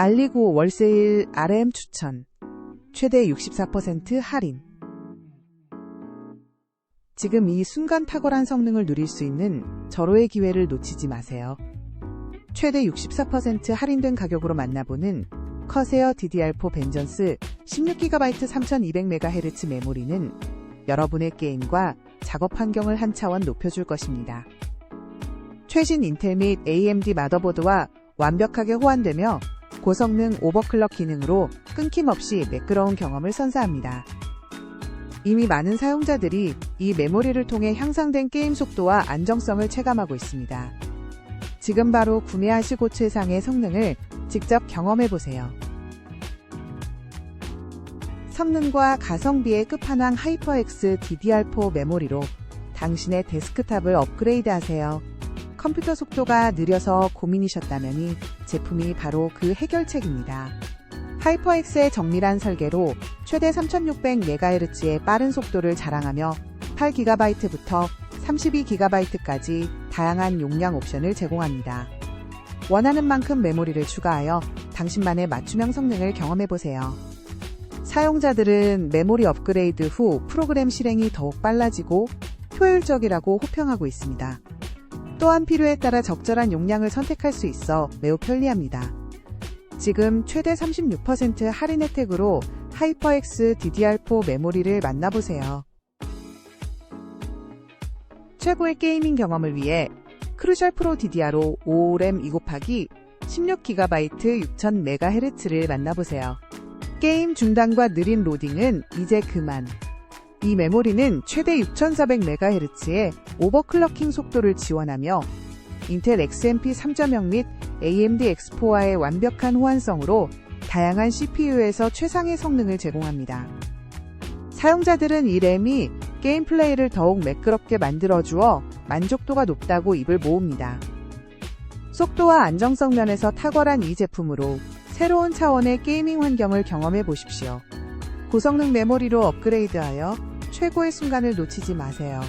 알리고 월세일 RM 추천. 최대 64% 할인. 지금 이 순간 탁월한 성능을 누릴 수 있는 절호의 기회를 놓치지 마세요. 최대 64% 할인된 가격으로 만나보는 커세어 DDR4 벤전스 16GB 3200MHz 메모리는 여러분의 게임과 작업 환경을 한 차원 높여줄 것입니다. 최신 인텔 및 AMD 마더보드와 완벽하게 호환되며 고성능 오버클럭 기능으로 끊김없이 매끄러운 경험을 선사합니다. 이미 많은 사용자들이 이 메모리를 통해 향상된 게임 속도와 안정성을 체감하고 있습니다. 지금 바로 구매하시고 최상의 성능을 직접 경험해보세요. 성능과 가성비의 끝판왕 하이퍼X DDR4 메모리로 당신의 데스크탑을 업그레이드 하세요. 컴퓨터 속도가 느려서 고민이셨다면 제품이 바로 그 해결책입니다. 하이퍼X의 정밀한 설계로 최대 3600MHz의 빠른 속도를 자랑하며 8GB부터 32GB까지 다양한 용량 옵션을 제공합니다. 원하는 만큼 메모리를 추가하여 당신만의 맞춤형 성능을 경험해보세요. 사용자들은 메모리 업그레이드 후 프로그램 실행이 더욱 빨라지고 효율적이라고 호평하고 있습니다. 또한 필요에 따라 적절한 용량을 선택할 수 있어 매우 편리합니다. 지금 최대 36% 할인 혜택으로 하이퍼X DDR4 메모리를 만나보세요. 최고의 게이밍 경험을 위해 크루셜 프로 DDR5 5램 2 곱하기 16GB 6000MHz를 만나보세요. 게임 중단과 느린 로딩은 이제 그만. 이 메모리는 최대 6400MHz의 오버클럭킹 속도를 지원하며 인텔 XMP 3.0 및 AMD X4와의 완벽한 호환성으로 다양한 CPU에서 최상의 성능을 제공합니다. 사용자들은 이 램이 게임 플레이를 더욱 매끄럽게 만들어주어 만족도가 높다고 입을 모읍니다. 속도와 안정성 면에서 탁월한 이 제품으로 새로운 차원의 게이밍 환경을 경험해 보십시오. 고성능 메모리로 업그레이드하여 최고의 순간을 놓치지 마세요.